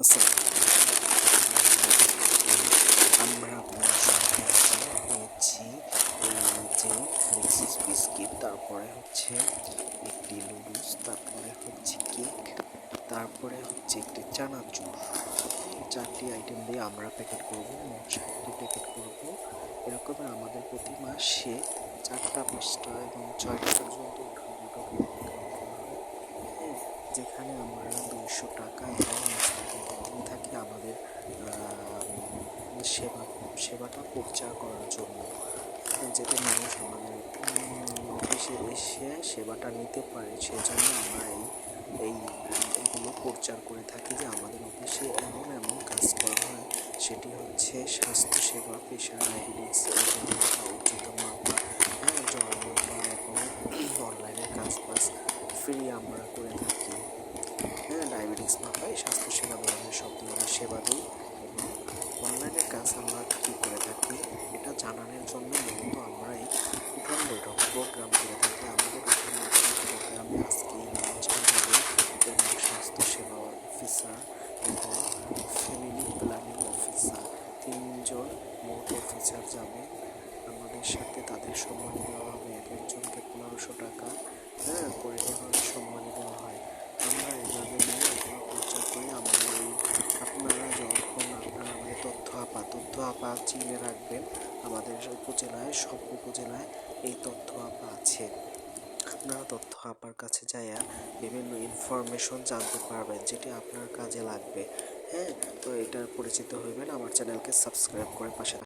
আসসালামু তারপরে হচ্ছে একটি লুডুস তারপরে হচ্ছে কেক তারপরে হচ্ছে একটি চানাচুর চারটি আইটেম দিয়ে আমরা প্যাকেট করব মোট প্যাকেট করব এরকম আমাদের প্রতি মাসে চারটা পাঁচটা এবং ছয়টা পর্যন্ত যেখানে আমরা দুইশো টাকা এবং থাকি আমাদের সেবা, সেবাটা প্রচার করার জন্য। যাতে মানুষ আমাদের অফিসে এসে সেবাটা নিতে পারে, সেজন্য আমরা এই এই, এগুলো প্রচার করে থাকি যে আমাদের অফিসে এমন এমন কাজ করা হয়, সেটি হচ্ছে স্বাস্থ্যসেবা, প্রেশার ডায়াবেটিস ওজন মাপা উচ্চতা হ্যাঁ মাপা এবং অনলাইনের কাজ বাজ ফ্রি আমরা করে থাকি। হ্যাঁ ডায়াবেটিস মাপাই স্বাস্থ্যসেবা ধরনের সব ধরনের সেবা দিই। অনলাইনের কাজ আমরা কী করে থাকি, এটা জানানোর জন্য মূলত আমরা এই উঠান বৈঠক প্রোগ্রাম করে থাকি। আমাদের প্রোগ্রামে আজকে স্বাস্থ্যসেবা অফিসার এবং ফ্যামিলি প্ল্যানিং অফিসার তিনজন মোট অফিসার যাবে। আমাদের সাথে তাদের সম্মান দেওয়া হবে। এক একজনকে পনেরোশো টাকা হ্যাঁ করে এভাবে সম্মান দেওয়া হয় আমরা এভাবে নিয়ে এগুলো প্রচার করি আমাদের এই আপনারা যখন আপনারা আমাদের তথ্য আপা তথ্য আপা চিনে রাখবেন। আমাদের উপজেলায়, সব উপজেলায় এই তথ্য আপা আছে। আপনারা তথ্য আপার কাছে যাইয়া বিভিন্ন ইনফরমেশন জানতে পারবেন, যেটি আপনার কাজে লাগবে। হ্যাঁ তো এটার পরিচিত হইবেন। আমার চ্যানেলকে সাবস্ক্রাইব করে পাশে